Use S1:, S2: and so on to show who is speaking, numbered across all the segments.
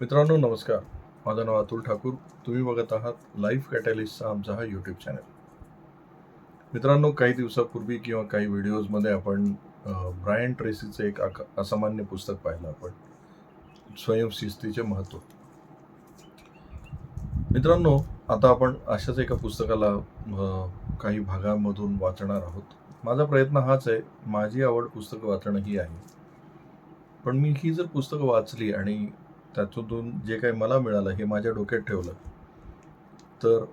S1: मित्रांनो नमस्कार. माझं नाव अतुल ठाकूर. तुम्ही बघत आहात लाईफ कॅटॅलिस्टचा आमचा हा यूट्यूब चॅनल मित्रांनो काही दिवसापूर्वी किंवा काही व्हिडिओजमध्ये आपण ब्रायन ट्रेसीचं एक अक- असामान्य पुस्तक पाहिलं आपण. स्वयंशिस्तीचे महत्त्व मित्रांनो आता आपण अशाच एका पुस्तकाला काही भागांमधून वाचणार आहोत. माझा प्रयत्न हाच आहे माझी आवड पुस्तकं वाचणं ही आहे. पण मी ही जर पुस्तकं वाचली आणि त्यातून जे काही मला मिळालं हे माझ्या डोक्यात ठेवलं तर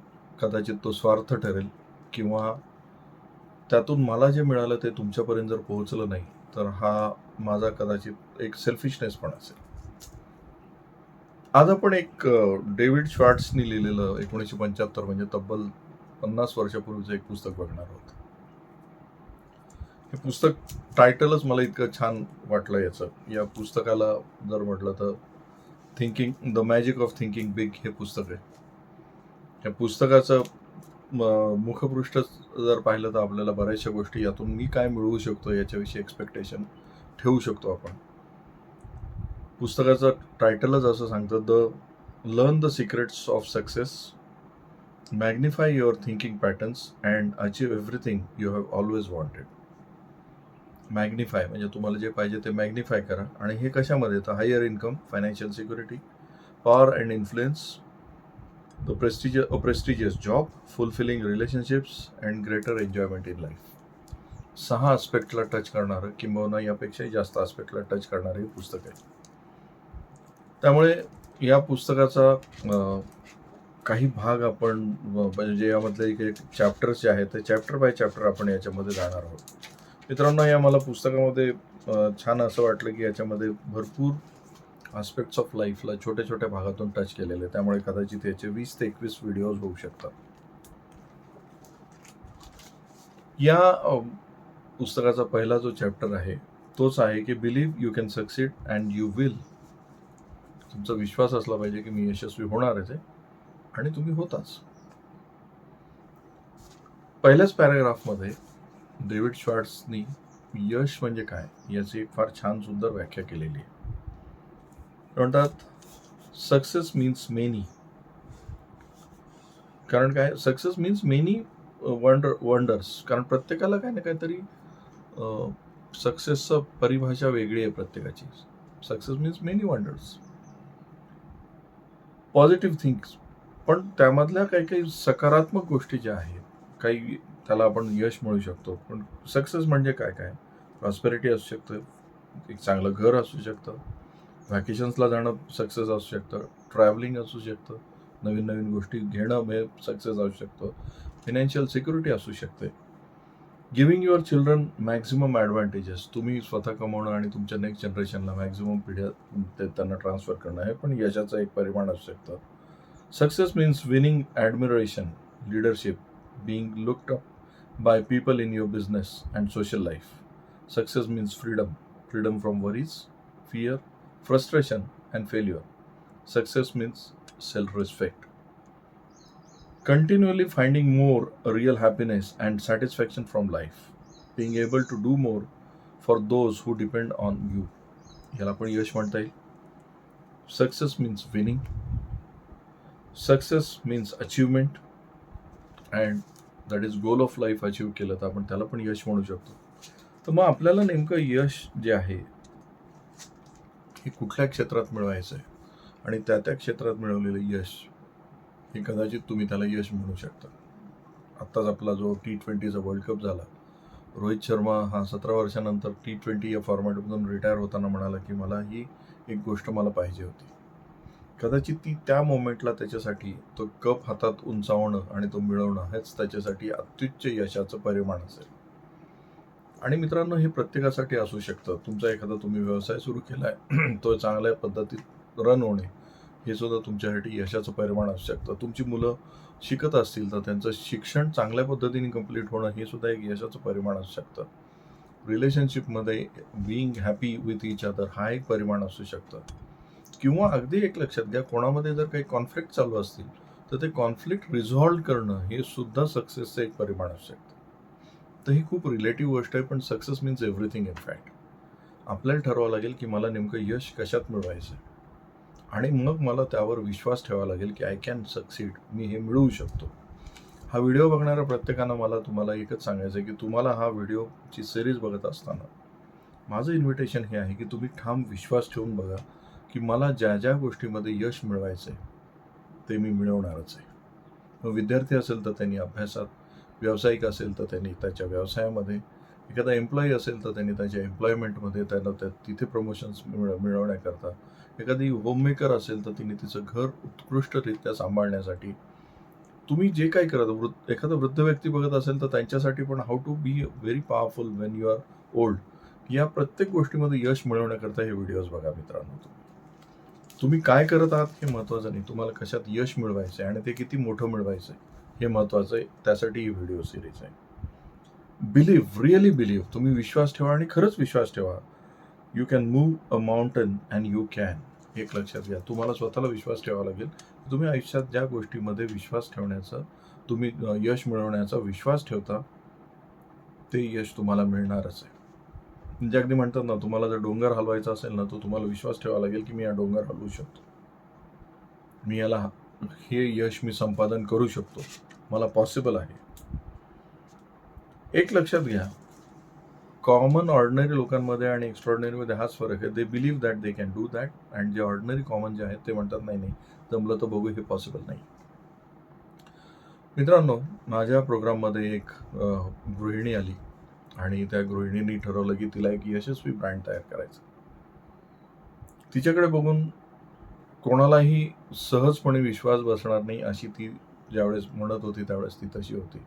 S1: कदाचित तो स्वार्थ ठरेल किंवा त्यातून मला जे मिळालं ते तुमच्यापर्यंत जर पोहोचलं नाही तर हा माझा कदाचित एक सेल्फिशनेस पण असेल. आज आपण एक डेव्हिड श्वार्ट्सनी लिहिलेलं एकोणीसशे पंच्याहत्तर म्हणजे तब्बल पन्नास वर्षापूर्वीचं एक पुस्तक बघणार आहोत. हे पुस्तक टायटलच मला इतकं छान वाटलं याचं. या पुस्तकाला जर म्हटलं तर thinking the magic of thinking big हे पुस्तक आहे. या पुस्तकाचं म- मुखपृष्ठ जर पाहिलं तर आपल्याला बऱ्याचशा गोष्टी यातून मी काय मिळवू शकतो याच्याविषयी एक्सपेक्टेशन ठेवू शकतो आपण. पुस्तकाचं टायटलच असं सांगतं the learn the secrets of success magnify your thinking patterns and achieve everything you have always wanted magnify म्हणजे तुम्हाला जे पाहिजे ते मॅग्निफाय करा. आणि हे कशामध्ये तर higher income financial security power and influence the prestige prestigious job fulfilling relationships and greater enjoyment in life. सहा आस्पेक्टला टच करणारं किंबहुना यापेक्षाही जास्त आस्पेक्टला टच करणारं हे पुस्तक आहे. त्यामुळे या पुस्तकाचा काही भाग आपण म्हणजे यामधले एक चॅप्टर्स जे आहेत ते चॅप्टर बाय चॅप्टर आपण याच्यामध्ये जाणार आहोत. मित्रांनो या मला पुस्तकामध्ये छान असं वाटलं की याच्यामध्ये भरपूर आस्पेक्ट्स ऑफ लाईफला छोट्या छोट्या भागातून टच केलेले आहे. त्यामुळे कदाचित याचे वीस ते एकवीस व्हिडिओज होऊ शकतात. या पुस्तकाचा पहिला जो चॅप्टर आहे तोच आहे की believe you can succeed and you will तुमचा विश्वास असला पाहिजे की मी यशस्वी होणार आहे आणि तुम्ही होताच. पहिल्याच पॅराग्राफमध्ये डेव्हिड श्वार्ट्सनी यश म्हणजे काय याची एक फार छान सुंदर व्याख्या केलेली आहे. म्हणतात सक्सेस मीन्स मेनी कारण काय? Success means many wonder wonders कारण प्रत्येकाला काय ना काहीतरी सक्सेसचं परिभाषा वेगळी आहे प्रत्येकाची. Success means many wonders positive things पण त्यामधल्या काही काही सकारात्मक गोष्टी ज्या आहेत काही त्याला आपण यश मिळू शकतो. पण सक्सेस म्हणजे काय काय? प्रॉस्पेरिटी असू शकतं. एक चांगलं घर असू शकतं. व्हॅकेशन्सला जाणं सक्सेस असू शकतं. ट्रॅव्हलिंग असू शकतं. नवीन नवीन गोष्टी घेणं हे सक्सेस असू शकतं. फिनॅन्शियल सिक्युरिटी असू शकते. Giving your children maximum advantages तुम्ही स्वतः कमवणं आणि तुमच्या नेक्स्ट जनरेशनला मॅक्झिमम पिढ्या ते त्यांना ट्रान्सफर करणं हे पण यशाचं एक परिमाण असू शकतं. Success means winning admiration leadership being looked up by people in your business and social life. Success means freedom freedom from worries, fear, frustration, and failure. Success means self respect. Continually finding more real happiness and satisfaction from life. Being able to do more for those who depend on you. याला पण यश म्हणता येईल success means winning success means achievement And that is goal of life achieve केलं तर आपण त्याला पण यश म्हणू शकतो. तर मग आपल्याला नेमकं यश जे आहे हे कुठल्या क्षेत्रात मिळवायचं आहे आणि त्या त्या क्षेत्रात मिळवलेलं यश हे कदाचित तुम्ही त्याला यश म्हणू शकता. आत्ताच आपला जो टी ट्वेंटीचा वर्ल्ड कप झाला रोहित शर्मा हा सतरा वर्षानंतर टी ट्वेंटी या फॉर्मॅटमधून रिटायर होताना म्हणाला की मला ही एक गोष्ट मला पाहिजे होती. कदाचित ती त्या मोमेंटला त्याच्यासाठी तो कप हातात उंचावणं आणि तो मिळवणं हेच त्याच्यासाठी अत्युच्च यशाचं परिमाण असेल. आणि मित्रांनो हे प्रत्येकासाठी असू शकतं. तुमचा एखादा तुम्ही व्यवसाय सुरू केला आहे तो चांगल्या पद्धतीत रन होणे हे सुद्धा तुमच्यासाठी यशाचं परिमाण असू शकतं. तुमची मुलं शिकत असतील तर त्यांचं शिक्षण चांगल्या पद्धतीने कंप्लीट होणं हे सुद्धा एक यशाचं परिमाण असू शकतं. रिलेशनशिपमध्ये being happy with each other हा एक परिमाण असू शकतं. किंवा अगदी एक लक्षात घ्या कोणामध्ये जर काही कॉन्फ्लिक्ट चालू असतील तर ते कॉन्फ्लिक्ट रिझॉल्व्ह करणं हे सुद्धा सक्सेसचं एक परिमाण असू शकतं. तर ही खूप रिलेटिव्ह गोष्ट आहे पण success means everything in fact आपल्याला ठरवावं लागेल की मला नेमकं यश कशात मिळवायचं आहे आणि मग मला त्यावर विश्वास ठेवावा लागेल की आय कॅन सक्सीड मी हे मिळवू शकतो. हा व्हिडिओ बघणाऱ्या प्रत्येकानं मला तुम्हाला एकच सांगायचं आहे की तुम्हाला हा व्हिडिओची सिरीज बघत असताना माझं इन्व्हिटेशन हे आहे की तुम्ही ठाम विश्वास ठेवून बघा की मला ज्या ज्या गोष्टीमध्ये यश मिळवायचं आहे ते मी मिळवणारच आहे. मग विद्यार्थी असेल तर त्यांनी अभ्यासात व्यावसायिक असेल तर त्यांनी त्याच्या व्यवसायामध्ये एखादा एम्प्लॉई असेल तर त्यांनी त्याच्या एम्प्लॉयमेंटमध्ये त्यांना त्या तिथे प्रमोशन्स मिळ मिळवण्याकरता एखादी होममेकर असेल तर तिने तिचं घर उत्कृष्टरित्या सांभाळण्यासाठी तुम्ही जे काही करत वृद्ध एखादा वृद्ध व्यक्ती बघत असेल तर त्यांच्यासाठी पण how to be very powerful when you are old या प्रत्येक गोष्टीमध्ये यश मिळवण्याकरता हे व्हिडिओज बघा मित्रांनो तुम्ही काय करत आहात हे महत्त्वाचं नाही. तुम्हाला कशात यश मिळवायचं आहे आणि ते किती मोठं मिळवायचं आहे हे महत्त्वाचं आहे. त्यासाठी ही व्हिडिओ सिरीज आहे. Believe really believe. तुम्ही विश्वास ठेवा आणि खरंच विश्वास ठेवा. You can move a mountain and you can. एक लक्षात घ्या. तुम्हाला स्वतःला विश्वास ठेवावा लागेल. तुम्ही आयुष्यात ज्या गोष्टीमध्ये विश्वास ठेवण्याचा तुम्ही यश मिळवण्याचा विश्वास ठेवता ते यश तुम्हाला मिळणारच आहे. म्हणजे अगदी म्हणतात ना तुम्हाला जर डोंगर हलवायचा असेल ना तर तुम्हाला विश्वास ठेवावा लागेल की मी हा डोंगर हलवू शकतो. मी याला हे यश मी संपादन करू शकतो. मला पॉसिबल आहे. एक लक्षात घ्या. कॉमन ऑर्डिनरी लोकांमध्ये आणि एक्स्ट्रॉर्डनरीमध्ये हाच फरक आहे. They believe that they can do that and जे ऑर्डिनरी कॉमन जे आहेत ते म्हणतात नाही नाही जमलं तर बघू हे पॉसिबल नाही. मित्रांनो माझ्या प्रोग्राममध्ये एक गृहिणी आली. आणि त्या गृहिणींनी ठरवलं की तिला एक यशस्वी ब्रँड तयार करायचं. तिच्याकडे बघून कोणालाही सहजपणे विश्वास बसणार नाही अशी ती ज्यावेळेस म्हणत होती त्यावेळेस ती तशी होती.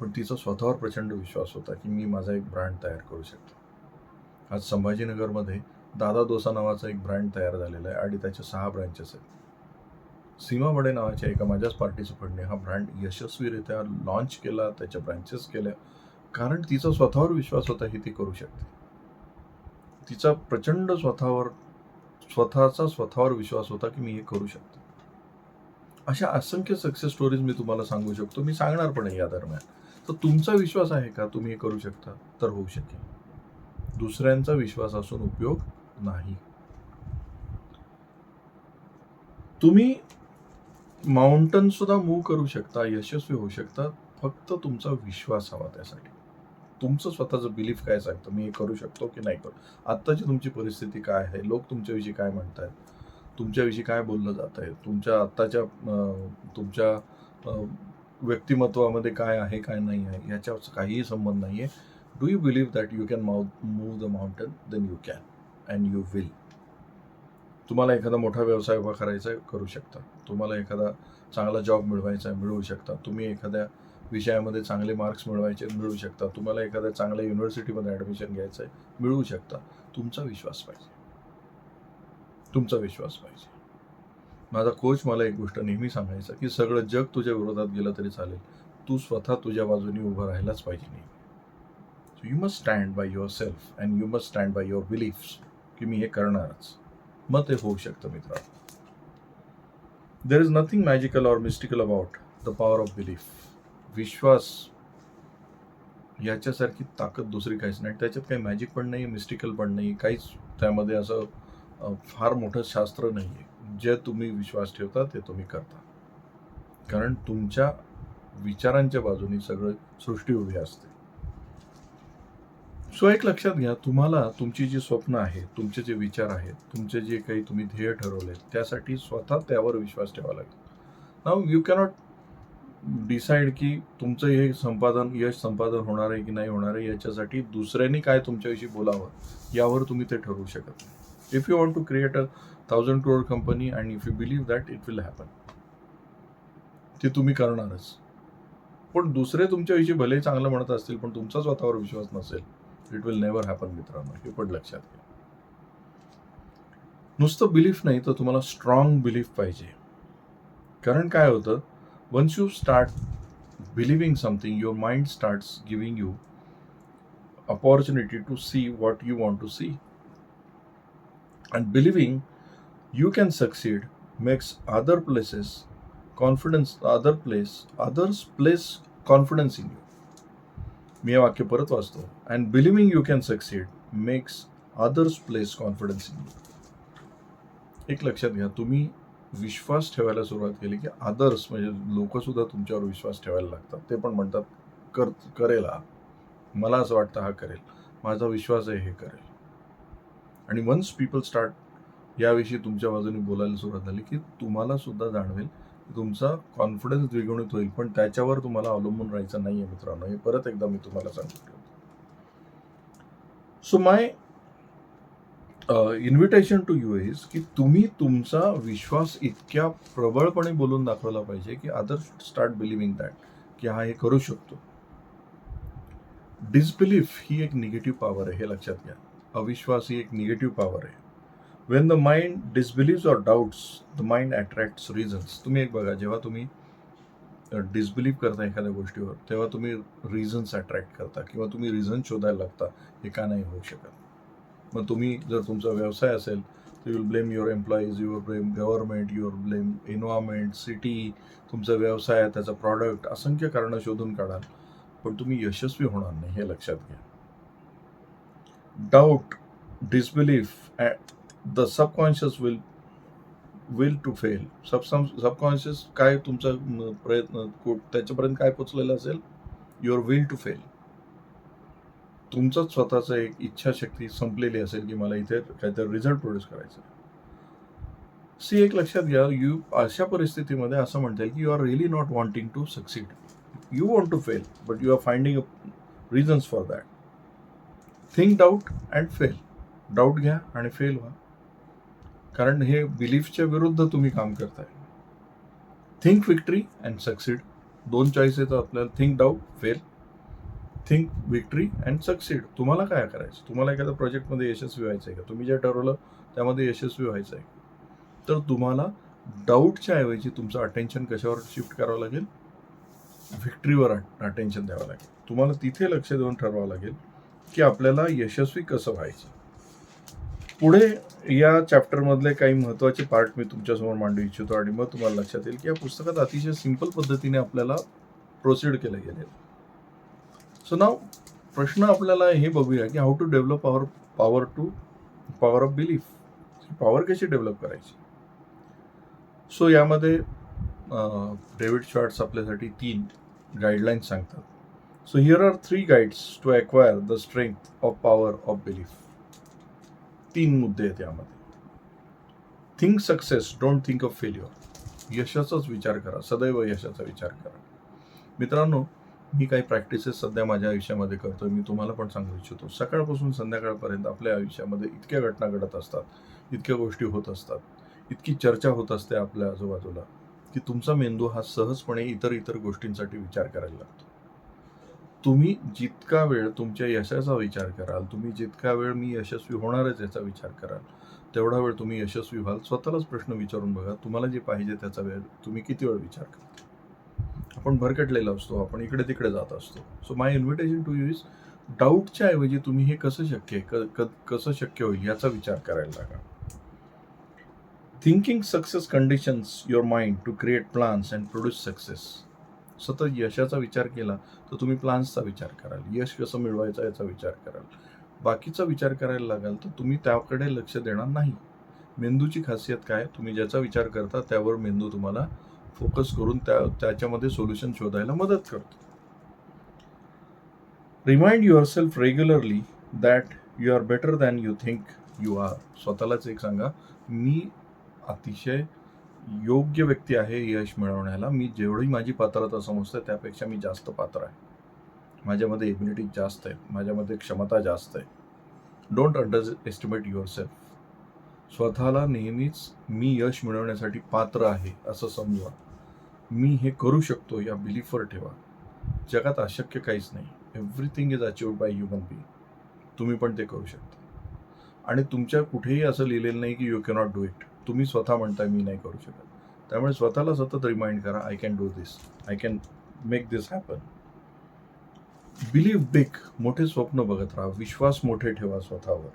S1: पण तिचा स्वतःवर प्रचंड विश्वास होता की मी माझा एक ब्रँड तयार करू शकतो. आज संभाजीनगरमध्ये दादा दोसा नावाचा एक ब्रँड तयार झालेला आहे आणि त्याचे सहा ब्रँचेस आहेत. सीमा बडे नावाच्या एका माझ्याच पार्टीचं फंडने हा ब्रँड यशस्वीरित्या लॉन्च केला त्याच्या ब्रँचेस केल्या कारण तिचा स्वतःवर विश्वास होता ही ती करू शकते. तिचा प्रचंड स्वतःवर स्वतःचा स्वतःवर विश्वास होता की मी हे करू शकतो. अशा असंख्य सक्सेस स्टोरीज मी तुम्हाला सांगू शकतो. मी सांगणार पण या दरम्यान. तर तुमचा विश्वास आहे का? तुम्ही हे करू शकता? तर होऊ शकेल. दुसऱ्यांचा विश्वास असून उपयोग नाही. तुम्ही माउंटन सुद्धा मूव्ह करू शकता यशस्वी होऊ शकता. फक्त तुमचा विश्वास हवा त्यासाठी. तुमचं स्वतःचं बिलीफ काय सांगतं? मी हे करू शकतो की नाही करू? आत्ताची तुमची परिस्थिती काय आहे? लोक तुमच्याविषयी काय म्हणत आहेत तुमच्याविषयी काय बोललं जात आहे तुमच्या आत्ताच्या तुमच्या व्यक्तिमत्वामध्ये काय आहे काय नाही आहे? याच्याचा काहीही संबंध नाही आहे do you believe that you can move move the mountain then you can and you will तुम्हाला एखादा मोठा व्यवसाय उभा करायचा आहे करू शकता. तुम्हाला एखादा चांगला जॉब मिळवायचा आहे मिळवू शकता. तुम्ही एखाद्या विषयामध्ये चांगले मार्क्स मिळवायचे मिळू शकता तुम्हाला एखाद्या चांगल्या युनिव्हर्सिटीमध्ये ॲडमिशन घ्यायचं आहे मिळवू शकता. तुमचा विश्वास पाहिजे. तुमचा विश्वास पाहिजे. माझा कोच मला एक गोष्ट नेहमी सांगायचा की सगळं जग तुझ्या विरोधात गेलं तरी चालेल. तू स्वतः तुझ्या बाजूने उभं राहायलाच पाहिजे नाही you must stand by yourself and you must stand by your beliefs की मी हे करणारच. मग ते होऊ शकतं मित्रांनो. There is nothing magical or mystical about the power of belief विश्वास याच्यासारखी ताकद दुसरी काहीच नाही. त्याच्यात काही मॅजिक पण नाही मिस्टिकल पण नाही. काहीच त्यामध्ये असं फार मोठं शास्त्र नाही आहे जे तुम्ही विश्वास ठेवता ते तुम्ही करता. कारण तुमच्या विचारांच्या बाजूने सगळं सृष्टी उभी असते. सो एक लक्षात घ्या तुम्हाला तुमची जी स्वप्न आहेत तुमचे जे विचार आहेत तुमचे जे काही तुम्ही ध्येय ठरवले त्यासाठी स्वतः त्यावर विश्वास ठेवा लागेल. नाव यू कॅनॉट डिसाईड की तुमचं हे संपादन यश संपादन होणार आहे की नाही होणार आहे याच्यासाठी दुसऱ्यांनी काय तुमच्याविषयी बोलावं यावर तुम्ही ते ठरवू शकत नाही. If you want to create a thousand crore company and if you believe that it will happen ते तुम्ही करणारच. पण दुसरे तुमच्याविषयी भले चांगलं म्हणत असतील पण तुमचा स्वतःवर विश्वास नसेल इट विल नेवर हॅपन मित्रांनो हे पण लक्षात घ्या. नुसतं बिलीफ नाही तर तुम्हाला स्ट्रॉंग बिलीफ पाहिजे. कारण काय होतं? once you start believing something your mind starts giving you opportunity to see what you want to see and believing you can succeed makes other places confidence other place others place confidence in you मी हे वाक्य परत वाचतो and believing you can succeed makes others place confidence in you एक लक्षात घ्या तुम्ही विश्वास ठेवायला सुरुवात केली की आदर्स म्हणजे लोकसुद्धा तुमच्यावर विश्वास ठेवायला लागतात. ते पण म्हणतात कर करेल हा. मला असं वाटतं हा करेल. माझा विश्वास आहे हे करेल. आणि वन्स पीपल स्टार्ट याविषयी तुमच्या बाजूने बोलायला सुरुवात झाली की तुम्हाला सुद्धा जाणवेल तुमचा कॉन्फिडन्स द्विगुणित होईल पण त्याच्यावर तुम्हाला अवलंबून राहायचं नाही आहे मित्रांनो. हे परत एकदा मी तुम्हाला सांगतो. So my invitation to you is की तुम्ही तुमचा विश्वास इतक्या प्रबळपणे बोलून दाखवला पाहिजे की अदर स्टार्ट बिलिव्हिंग दॅट की हा हे करू शकतो. डिसबिलीफ ही एक निगेटिव्ह पॉवर आहे हे लक्षात घ्या. अविश्वास ही एक निगेटिव्ह पॉवर आहे. When the mind disbelieves or doubts the mind attracts reasons तुम्ही एक बघा जेव्हा तुम्ही डिसबिलीव्ह करता एखाद्या गोष्टीवर तेव्हा तुम्ही रिझन्स अट्रॅक्ट करता किंवा तुम्ही रिझन शोधायला लागता हे का नाही होऊ शकत? मग तुम्ही जर तुमचा व्यवसाय असेल तर will blame your employees your blame government your blame environment city तुमचा व्यवसाय त्याचा प्रॉडक्ट असंख्य कारणं शोधून काढाल. पण तुम्ही यशस्वी होणार नाही हे लक्षात घ्या. Doubt disbelief the subconscious will will to fail sub subconscious काय तुमचा प्रयत्न त्याच्यापर्यंत काय पोचलेलं असेल? युअर विल टू फेल तुमचंच स्वतःचं एक इच्छाशक्ती संपलेली असेल की मला इथे काहीतरी रिझल्ट प्रोड्यूस करायचं सी एक लक्षात घ्या यू अशा परिस्थितीमध्ये असं म्हणता येईल की you are really not wanting to succeed you want to fail but you are finding reasons for that think doubt and fail doubt घ्या आणि फेल व्हा. कारण हे बिलीफच्या विरुद्ध तुम्ही काम करताय. थिंक विक्ट्री अँड सक्सीड दोन चॉईस येतात आपल्याला. Think doubt fail think victory and succeed तुम्हाला काय करायचं? तुम्हाला एखाद्या प्रोजेक्टमध्ये यशस्वी व्हायचं आहे का? तुम्ही जे ठरवलं त्यामध्ये यशस्वी व्हायचं आहे तर तुम्हाला डाऊटच्या ऐवजी तुमचं अटेन्शन कशावर शिफ्ट करावं लागेल? व्हिक्ट्रीवर अटेन्शन द्यावं लागेल. तुम्हाला तिथे लक्ष देऊन ठरवावं लागेल की आपल्याला यशस्वी कसं व्हायचं. पुढे या चॅप्टरमधले काही महत्त्वाचे पार्ट मी तुमच्यासमोर मांडू इच्छितो आणि मग तुम्हाला लक्षात येईल की या पुस्तकात अतिशय सिंपल पद्धतीने आपल्याला प्रोसिड केलं गेले सो नाव प्रश्न आपल्याला हे बघूया की how to develop our power to power of belief power कशी डेव्हलप करायची? सो यामध्ये डेव्हिड शॉर्ट्स आपल्यासाठी तीन गाईडलाईन्स सांगतात. So here are three guides to acquire the strength of power of belief तीन मुद्दे आहेत यामध्ये. Think success don't think of failure यशाचाच विचार करा. सदैव यशाचा विचार करा. मित्रांनो मी काही प्रॅक्टिसेस सध्या माझ्या आयुष्यामध्ये करतो मी तुम्हाला पण सांगू इच्छितो. सकाळपासून संध्याकाळपर्यंत आपल्या आयुष्यामध्ये इतक्या घटना घडत असतात इतक्या गोष्टी होत असतात इतकी चर्चा होत असते आपल्या आजूबाजूला की तुमचा मेंदू हा सहजपणे इतर इतर गोष्टींसाठी विचार करायला लागतो. तुम्ही जितका वेळ तुमच्या यशाचा विचार कराल तुम्ही जितका वेळ मी यशस्वी होणारच याचा विचार कराल तेवढा वेळ तुम्ही यशस्वी व्हाल. स्वतःलाच प्रश्न विचारून बघा तुम्हाला जे पाहिजे त्याचा वेळ तुम्ही किती वेळ विचार करा आपण भरकटलेला असतो आपण इकडे तिकडे जात असतो. So my invitation to you is डाऊटच्या ऐवजी तुम्ही हे कसं शक्य आहे? कसं शक्य होईल याचा विचार करायला लागा. Thinking success conditions your mind to create plans and produce success सतत यशाचा विचार केला तर तुम्ही प्लान्सचा विचार कराल. यश कसं मिळवायचं याचा विचार कराल. बाकीचा विचार करायला लागाल तर तुम्ही त्याकडे लक्ष देणार नाही. मेंदूची खासियत काय? तुम्ही ज्याचा विचार करता त्यावर मेंदू तुम्हाला फोकस करून त्या त्याच्यामध्ये सोल्युशन शोधायला मदत करतो. Remind yourself regularly that you are better than you think you are स्वतःलाच एक सांगा मी अतिशय योग्य व्यक्ती आहे यश मिळवण्याला. मी जेवढी माझी पात्रता समजते त्यापेक्षा मी जास्त पात्र आहे. माझ्यामध्ये एबिलिटी जास्त आहे. माझ्यामध्ये क्षमता जास्त आहे. Don't underestimate yourself स्वतःला नेहमीच मी यश मिळवण्यासाठी पात्र आहे असं समजा मी हे करू शकतो या बिलीफवर ठेवा. जगात अशक्य काहीच नाही. Everything is achieved by human be तुम्ही पण ते करू शकता. आणि तुमच्या कुठेही असं लिहिलेलं नाही की यू कॅनॉट डू इट तुम्ही स्वतः म्हणताय मी नाही करू शकत. त्यामुळे स्वतःला सतत रिमाइंड करा I can do this I can make this happen believe big मोठे स्वप्न बघत राहा. विश्वास मोठे ठेवा स्वतःवर.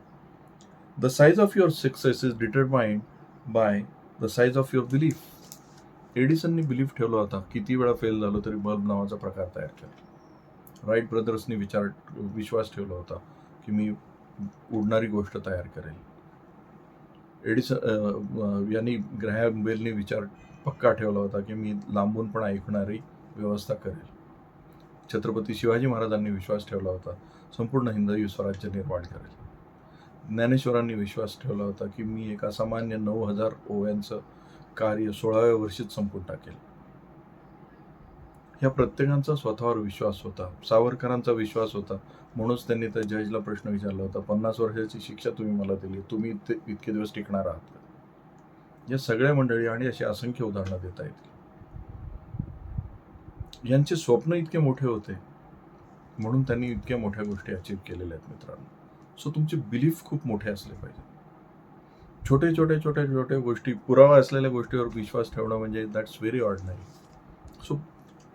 S1: The size of your success is determined by the size of your belief एडिसननी belief ठेवला होता किती वेळा फेल झालो तरी बल्ब नावाचा प्रकार तयार केला. राईट ब्रदर्सनी विचार विश्वास ठेवला होता की मी उडणारी गोष्ट तयार करेल. एडिसन यांनी ग्रॅहम बेलनी विचार पक्का ठेवला होता की मी लांबून पण ऐकणारी व्यवस्था करेल. छत्रपती शिवाजी महाराजांनी विश्वास ठेवला होता संपूर्ण हिंदवी स्वराज्य निर्माण करेल. ज्ञानेश्वरांनी विश्वास ठेवला होता की मी एक असामान्य नऊ हजार ओव्यांचं कार्य सोळाव्या वर्षीच संपून टाकेल. ह्या प्रत्येकांचा स्वतःवर विश्वास होता. सावरकरांचा विश्वास होता. म्हणूनच त्यांनी त्या जजला प्रश्न विचारला होता पन्नास वर्षाची शिक्षा तुम्ही मला दिली तुम्ही इतके दिवस टिकणार आहात या सगळ्या मंडळी आणि अशी असंख्य उदाहरणं देता येतील. यांचे स्वप्न इतके मोठे होते. म्हणून त्यांनी इतक्या मोठ्या गोष्टी अचीव केलेल्या आहेत मित्रांनो. सो तुमचे बिलीफ खूप मोठे असले पाहिजे. छोटे छोटे छोटे छोटे गोष्टी पुरावा असलेल्या गोष्टीवर विश्वास ठेवणं म्हणजे दॅट्स व्हेरी नाही सो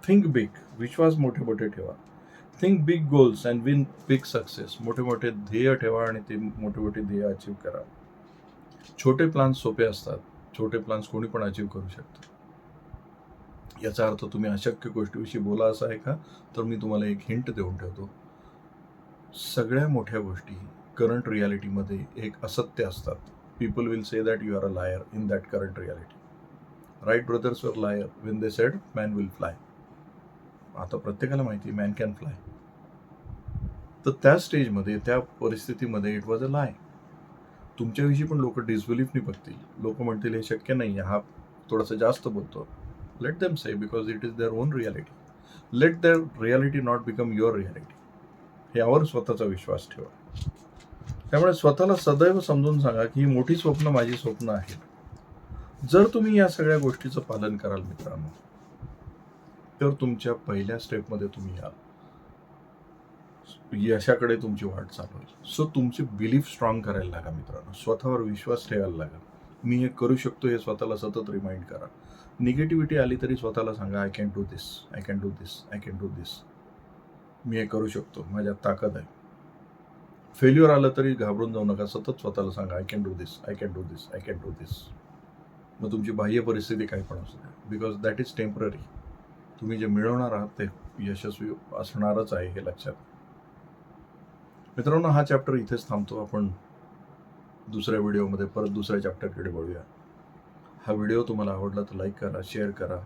S1: थिंक बिग विश्वास मोठे मोठे ठेवा. Think big goals and win big success मोठे मोठे ध्येय ठेवा आणि ते मोठे मोठे ध्येय अचीव करा. छोटे प्लान्स सोपे असतात. छोटे प्लान्स कोणी पण अचीव करू शकतं. याचा अर्थ तुम्ही अशक्य गोष्टीविषयी बोला असं आहे का? तर मी तुम्हाला एक हिंट देऊन ठेवतो. सगळ्या मोठ्या गोष्टी करंट रियालिटीमध्ये एक असत्य असतात. People will say that you are a liar in that current reality. Wright brothers were liar when they said man will fly आता प्रत्येकाला माहिती मॅन कॅन फ्लाय तर त्या स्टेजमध्ये त्या परिस्थितीमध्ये इट वॉज अ लाय तुमच्याविषयी पण लोक डिसबिलीफनी बघतील. लोक म्हणतील हे शक्य नाही हा थोडासा जास्त बोलतो let them say because it is their own reality let their reality not become your reality यावर स्वतःचा विश्वास ठेवा. त्यामुळे स्वतःला सदैव समजून सांगा की ही मोठी स्वप्न माझी स्वप्न आहेत जर तुम्ही या सगळ्या गोष्टीचं पालन कराल मित्रांनो तर तुमच्या पहिल्या स्टेपमध्ये तुम्ही या. यशाकडे तुमची वाट चालू होईल सो तुमचे बिलीफ स्ट्रॉंग करायला लागा मित्रांनो. स्वतःवर विश्वास ठेवायला लागा. मी हे करू शकतो हे स्वतःला सतत रिमाइंड करा. निगेटिव्हिटी आली तरी स्वतःला सांगा I can do this I can do this I can do this मी हे करू शकतो. माझ्यात ताकद आहे. फेल्युअर आलं तरी घाबरून जाऊ नका. सतत स्वतःला सांगा I can do this I can do this I can do this मग तुमची बाह्य परिस्थिती काही पण असू द्या. बिकॉज दॅट इज टेंपररी तुम्ही जे मिळवणार आहात ते यशस्वी असणारच आहे हे लक्षात मित्रांनो हा चॅप्टर इथेच थांबतो. आपण दुसऱ्या व्हिडिओमध्ये परत दुसऱ्या चॅप्टरकडे बघूया हा व्हिडिओ तुम्हाला आवडला तर लाईक करा शेअर करा.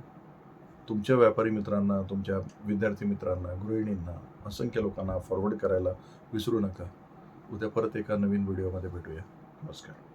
S1: तुमच्या व्यापारी मित्रांना तुमच्या विद्यार्थी मित्रांना गृहिणींना असंख्य लोकांना फॉरवर्ड करायला विसरू नका. उद्या परत एका नवीन व्हिडिओमध्ये भेटूया. नमस्कार.